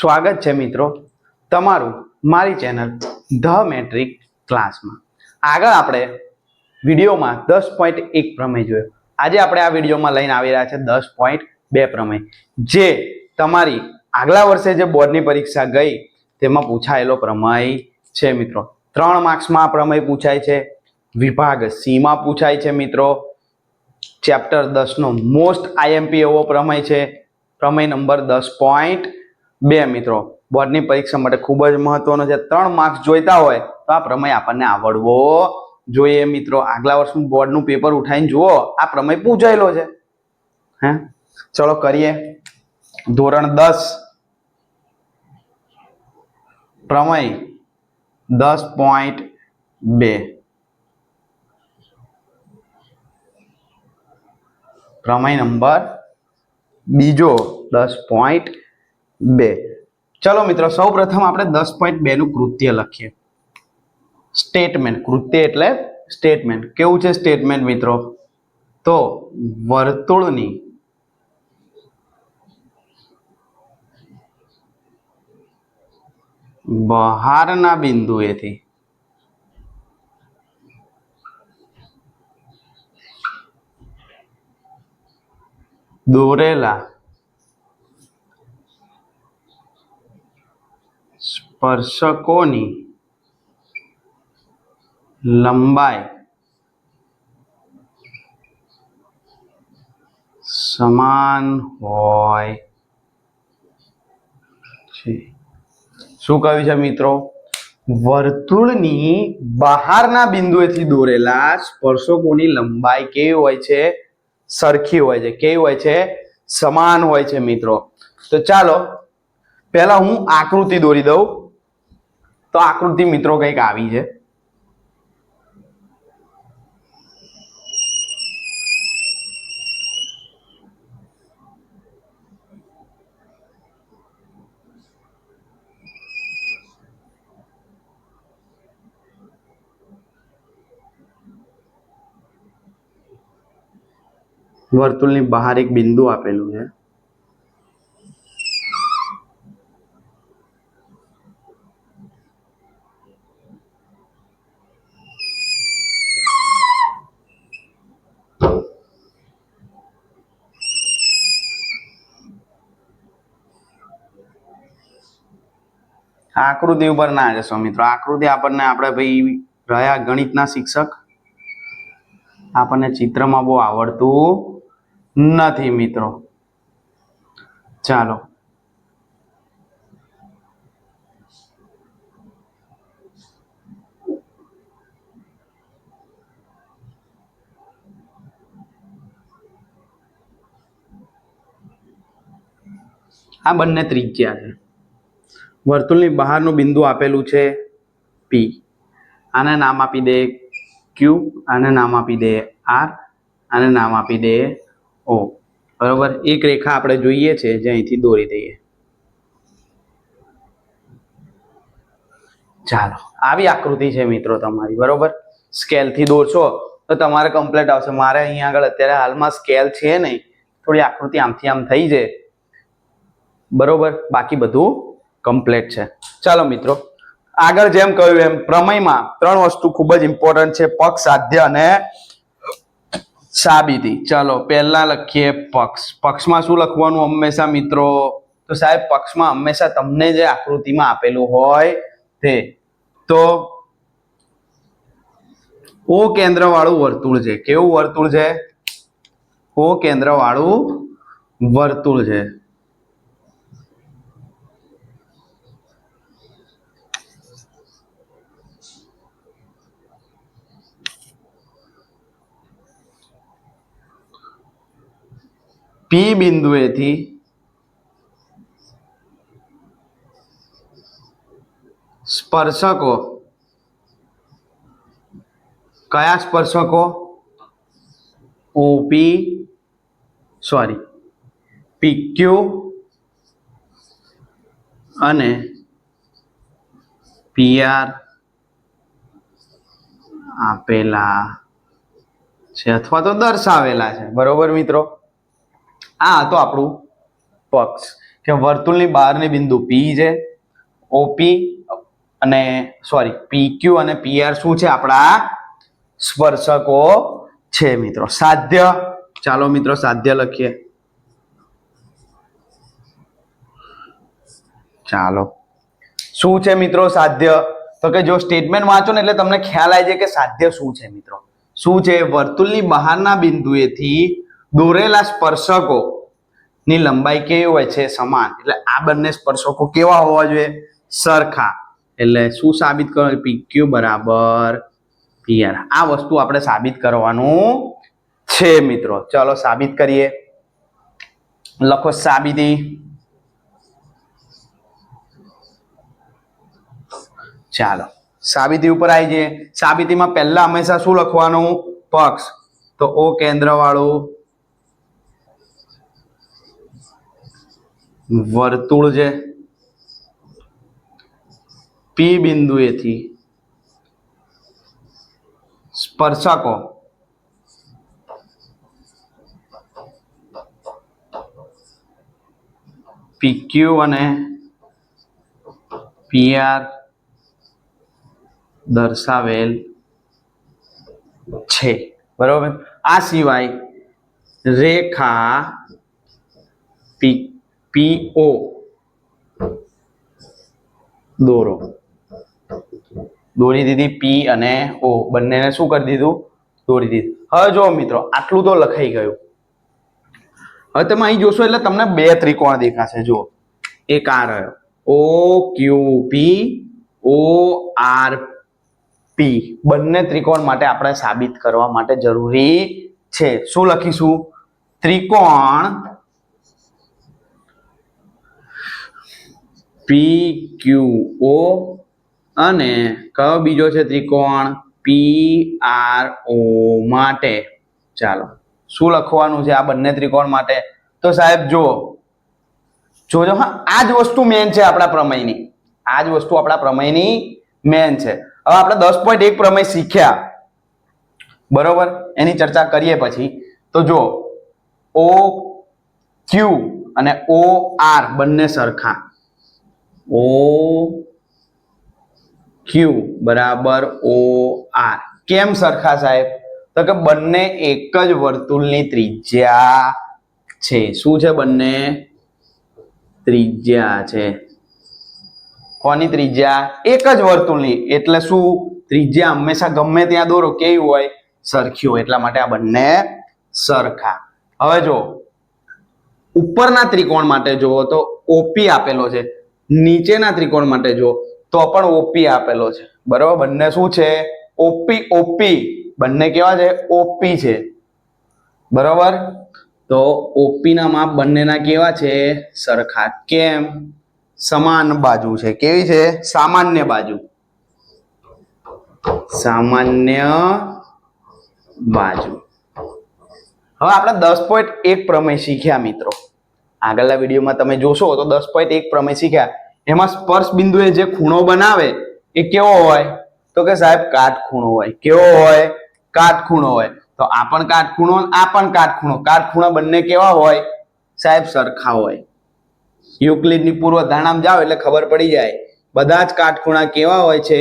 સ્વાગત છે મિત્રો તમારું મારી ચેનલ ધ મેટ્રિક ક્લાસમાં. આગળ આપણે વિડીયોમાં દસ પોઈન્ટ એક પ્રમેય જોયો. આજે આપણે આ વિડીયોમાં લઈને આવી રહ્યા છે દસ પોઈન્ટ બે પ્રમેય. જે તમારી આગલા વર્ષે જે બોર્ડની પરીક્ષા ગઈ તેમાં પૂછાયેલો પ્રમેય છે મિત્રો. ત્રણ માર્ક્સમાં આ પ્રમેય પૂછાય છે. વિભાગ સીમાં પૂછાય છે મિત્રો. ચેપ્ટર દસનો મોસ્ટ આઈએમપી એવો પ્રમેય છે. પ્રમેય નંબર દસ પોઈન્ટ બે મિત્રો, બોર્ડની પરીક્ષા માટે ખૂબ જ મહત્વનો છે. ત્રણ માર્ક્સ જોઈતા હોય તો આ પ્રમેય આપણને આવડવો જોઈએ મિત્રો. આગલા વર્ષનું બોર્ડનું પેપર ઉઠાવીને જુઓ, આ પ્રમેય પૂછાયેલો છે. હે? ચલો કરીએ. ધોરણ દસ. પ્રમેય દસ પોઈન્ટ બે. પ્રમેય નંબર બીજો દસ પોઈન્ટ બે. ચલો મિત્રો સૌ પ્રથમ આપણે દસ પોઈન્ટ બે નું કૃત્ય લખીએ. સ્ટેટમેન્ટ કૃત્ય એટલે સ્ટેટમેન્ટ કેવું છે સ્ટેટમેન્ટ મિત્રો? તો વર્તુળની બહારના બિંદુએથી દોરેલા સ્પર્શકોની લંબાઈ સમાન હોય છે. શું કહ્યું છે મિત્રો? વર્તુળની બહારના બિંદુએથી દોરેલા સ્પર્શકોની લંબાઈ કેવી હોય છે? સરખી હોય છે. કેવી હોય છે? સમાન હોય છે મિત્રો. તો ચાલો, પહેલા હું આકૃતિ દોરી દઉં. તો આકૃતિ મિત્રો કંઈક આવી છે. વર્તુળની બહાર એક બિંદુ આપેલું છે. આકૃતિ ઉપર ના જશો મિત્રો. આકૃતિ આપણને આપણે ભાઈ રહ્યા ગણિતના શિક્ષક. આપણને ચિત્રમાં બહુ આવડતું નથી મિત્રો. ચાલો. આ બંને ત્રિજ્યા છે. વર્તુળની બહારનું બિંદુ આપેલું છે પી આને નામ આપી દે ક્યુ આને નામ આપી દે આર આને નામ આપી દે ઓ બરાબર? એક રેખા આપણે જોઈએ છે જે અહીંથી દોરી દઈએ. ચાલો, આવી આકૃતિ છે મિત્રો તમારી, બરોબર? સ્કેલથી દોરશો તો તમારે કમ્પ્લેટ આવશે. મારે અહીંયા આગળ અત્યારે હાલમાં સ્કેલ છે નહીં. થોડી આકૃતિ આમથી આમ થઈ છે બરોબર? બાકી બધું કમ્પ્લીટ છે. ચાલો મિત્રો, આગળ જેમ કહ્યું એમ, પ્રમેયમાં ત્રણ વસ્તુ ખૂબ જ ઇમ્પોર્ટન્ટ છે, પક્ષ સાધ્ય અને સાબિતી. ચલો પહેલા લખીએ પક્ષ. પક્ષમાં શું લખવાનું હંમેશા મિત્રો? તો સાહેબ, પક્ષમાં હંમેશા તમને જે આકૃતિમાં આપેલું હોય તે. તો ઓ કેન્દ્ર વાળું વર્તુળ છે. કેવું વર્તુળ છે? ઓ કેન્દ્ર વાળું વર્તુળ છે. પી બિંદુએથી સ્પર્શકો કયા સ્પર્શકો? ઓપી સોરી પીક્યુ અને પીઆર આપેલા છે અથવા તો દર્શાવેલા છે. બરોબર મિત્રો? આ હતો આપણું પક્ષ. કે વર્તુળની બહારની બિંદુ પી છે ઓપી અને સોરી પીક્યુ અને પીઆર શું છે? આપણા સ્પર્શકો છે મિત્રો. સાધ્ય. ચાલો મિત્રો સાધ્ય લખીએ. ચાલો. શું છે મિત્રો સાધ્ય? તો કે જો સ્ટેટમેન્ટ વાંચો ને એટલે તમને ખ્યાલ આવી જાય કે સાધ્ય શું છે મિત્રો? શું છે? વર્તુળની બહારના બિંદુએથી દોરેલા સ્પર્શકો ની લંબાઈ કેવી હોય છે? સમાન. એટલે આ બંને સ્પર્શકો કેવા હોવા જોઈએ? સરખા. એટલે શું સાબિત કરો પીક્યુ બરાબર પીઆર આ વસ્તુ આપણે સાબિત કરવાનું છે મિત્રો. ચલો સાબિત કરીએ. લખો સાબિતી. ચાલો. સાબિતી ઉપર આવી જઈએ સાબિતીમાં પહેલા હંમેશા શું લખવાનું? પક્ષ. તો ઓ કેન્દ્ર વાળું વર્તુળ છે. પી બિંદુએથી સ્પર્શકો. પીક્યુ અને પીઆર દર્શાવેલ છે. બરોબર? આ સિવાય રેખા પી પીઓ દોરો. દોરી દીધી પી અને ઓ બંનેને શું કરી દીધું? દોરી દીધું. હવે જો મિત્રો, આટલું તો લખાઈ ગયું. હવે તમે અહીં જોશો એટલે તમને બે ત્રિકોણ દેખાશે. જુઓ. એક આ રહ્યો. ઓ ક્યુ પી ઓ આર પી બંને ત્રિકોણ માટે આપણે સાબિત કરવા માટે જરૂરી છે. શું લખીશું? ત્રિકોણ પી ક્યુ ઓ અને કયો બીજો છે ત્રિકોણ? પી આર ઓ માટે. ચાલો, શું લખવાનું છે આ બંને ત્રિકોણ માટે? તો સાહેબ, જુઓ. જોજો, હા, આ જ વસ્તુ મેન છે આપણા પ્રમેયની. આ જ વસ્તુ આપણા પ્રમેયની મેન છે. હવે આપણે દસ પોઈન્ટ એક પ્રમેય શીખ્યા. બરોબર? એની ચર્ચા કરીએ પછી. તો જો ઓ ક્યુ અને ઓ આર બંને સરખા. ઓ ક્યુ બરાબર ઓ આર. કેમ સરખા સાહેબ? તો કે બંને એક જ વર્તુળની ત્રિજ્યા છે. શું છે બંને? ત્રિજ્યા છે. કોની ત્રિજ્યા? એક જ વર્તુળની. એટલે શું? ત્રિજ્યા હંમેશા ગમે ત્યાં દોરો. કેવી હોય? સરખી હોય. એટલા માટે આ બંને સરખા. હવે જો ઉપરના ત્રિકોણ માટે જુઓ તો ઓપી આપેલો છે. નીચેના ત્રિકોણ માટે જુઓ, તો પણ ઓપી આપેલો છે. બરોબર? બંને શું છે? ઓપી ઓપી બંને કેવા છે? ઓપી છે. બરોબર? તો ઓપી ના માપ બંનેના કેવા છે? સરખા કેમ? સમાન બાજુ છે. કેવી છે? સામાન્ય બાજુ. સામાન્ય બાજુ. હવે આપણે દસ પોઈન્ટ એક પ્રમેય શીખ્યા મિત્રો. આગળના વિડીયોમાં તમે જોશો તો દસ પોઈન્ટ એક પ્રમેય શીખ્યા. એમાં સ્પર્શ બિંદુએ જે ખૂણો બનાવે, એ કેવો હોય? તો કે સાહેબ કાટખૂણો હોય. કેવો હોય? કાટખૂણો હોય. તો આ પણ કાટખૂણો આ પણ કાટખૂણો કાટખૂણો બંને કેવા હોય? સાહેબ, સરખા હોય. યુક્લિડની પૂર્વ ધારણામાં જાઓ એટલે ખબર પડી જાય. બધા જ કાટખૂણા કેવા હોય છે?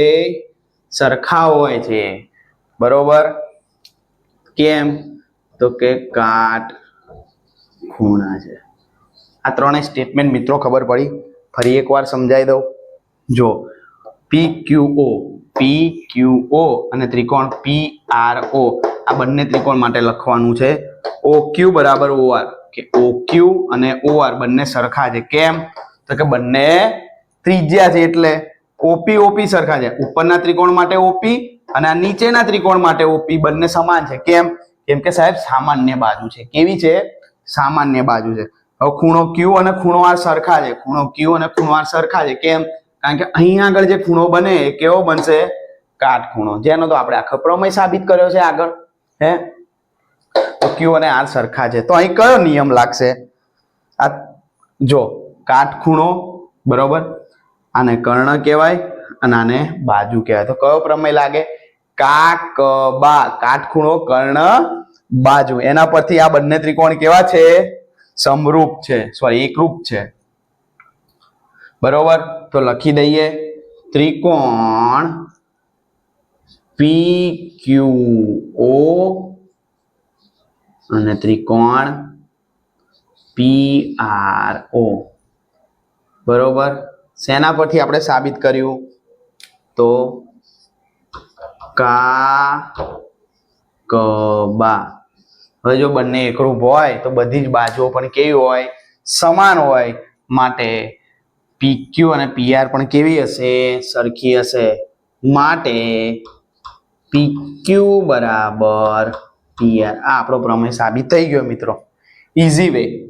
સરખા હોય છે. બરોબર? કેમ? તો કે કાટ ખૂણા છે. આ ત્રણેય સ્ટેટમેન્ટ મિત્રો ખબર પડી? ફરી એકવાર સમજાવી દઉં. જો, પી ક્યુ ઓ, પી ક્યુ ઓ અને ત્રિકોણ પી આર ઓ, આ બંને ત્રિકોણ માટે લખવાનું છે. ઓ ક્યુ બરાબર ઓ આર કે ઓ ક્યુ અને ઓ આર બંને સરખા છે. કેમ? તો કે બંને ત્રિજ્યા છે એટલે ઓપી ઓપી સરખા છે. ઉપરના ત્રિકોણ માટે ઓપી અને આ નીચેના ત્રિકોણ માટે ઓપી બંને સમાન છે. કેમ? કેમ કે સાહેબ, સામાન્ય બાજુ છે. કેવી છે? સામાન્ય બાજુ છે. હવે ખૂણો ક્યુ અને ખૂણો આર સરખા છે. ખૂણો ક્યુ અને ખૂણો આર સરખા છે. કેમ? કારણ કે અહીં આગળ જે ખૂણો બને એ કેવો બનશે? કાટખૂણો જેનો તો આપણે આખો પ્રમેય સાબિત કર્યો છે આગળ. હે? તો ક્યુ અને આર સરખા છે. તો અહીં કયો નિયમ લાગશે? આ જો કાટખૂણો બરોબર? આને કર્ણ કહેવાય અને આને બાજુ કહેવાય. તો કયો પ્રમેય લાગે? કાક, બા. કાટખૂણો કર્ણ, બાજુ. એના પરથી આ બંને ત્રિકોણ કેવા છે? સમરૂપ છે સોરી એકરૂપ છે. બરોબર? તો લખી દઈએ. ત્રિકોણ પી ક્યુ ઓ અને ત્રિકોણ પી આર ઓ. બરોબર? શેના પરથી આપણે સાબિત કર્યું? તો કા કબા હવે જો બંને એકરૂપ હોય, તો બધી જ બાજુઓ પણ કેવી હોય? સમાન હોય. માટે પીક્યુ અને પીઆર પણ કેવી હશે? સરખી હશે. માટે પીક્યુ બરાબર પીઆર આ આપણો પ્રમેય સાબિત થઈ ગયો મિત્રો. ઇઝી વે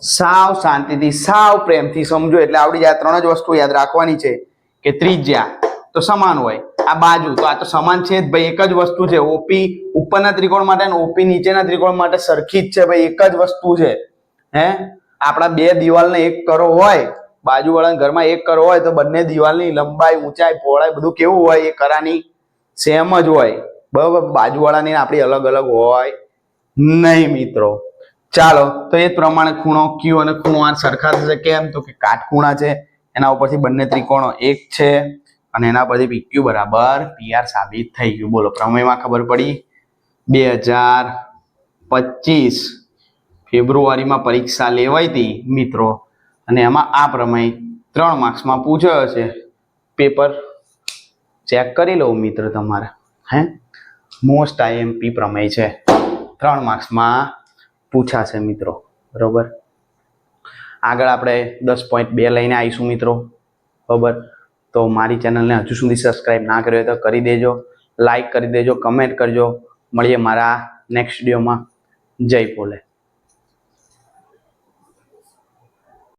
સાવ શાંતિથી, સાવ પ્રેમથી સમજો. એટલે આવડી જાય ત્રણ જ વસ્તુ યાદ રાખવાની છે કે ત્રિજ્યા. તો સમાન હોય. આ બાજુ, તો આ તો સમાન છે જ ભાઈ. એક જ વસ્તુ છે. ઓપી ઉપરના ત્રિકોણ માટે અને ઓપી નીચેના ત્રિકોણ માટે સરખી જ છે ભાઈ. એક જ વસ્તુ છે. હે? આપણા બે દિવાલને એક કરો હોય, બાજુવાળાના ઘરમાં એક કરો હોય, તો બંને દિવાલની લંબાઈ, ઊંચાઈ, પહોળાઈ બધું કેવું હોય એ કરાની સેમ જ હોય. બરાબર? બાજુવાળાની આપણી અલગ અલગ હોય નહીં મિત્રો. ચાલો, તો એ પ્રમાણે ખૂણો ક્યુ અને ખૂણો આર સરખા થશે. કેમ? તો કે કાટખૂણા છે. એના ઉપરથી બંને ત્રિકોણો એક છે. અને એના પરથી પીક્યુ બરાબર. પીઆર સાબિત થઈ ગયું. બોલો, પ્રમેયમાં ખબર પડી? બે હજાર પચીસ ફેબ્રુઆરીમાં પરીક્ષા લેવાઈ હતી મિત્રો. અને એમાં આ પ્રમેય ત્રણ માર્ક્સમાં પૂછ્યો છે પેપર ચેક કરી લઉં મિત્ર તમારે. હે? મોસ્ટ આઈએમપી પ્રમેય છે. ત્રણ માર્ક્સમાં પૂછાશે મિત્રો. બરોબર? આગળ આપણે દસ પોઈન્ટ બે લઈને આવીશું મિત્રો. બરોબર? તો મારી ચેનલને હજુ સુધી સબસ્ક્રાઈબ ના કર્યો હોય તો કરી દેજો લાઈક કરી દેજો કમેન્ટ કરજો. મળીએ મારા નેક્સ્ટ વિડીયોમાં જય પોલે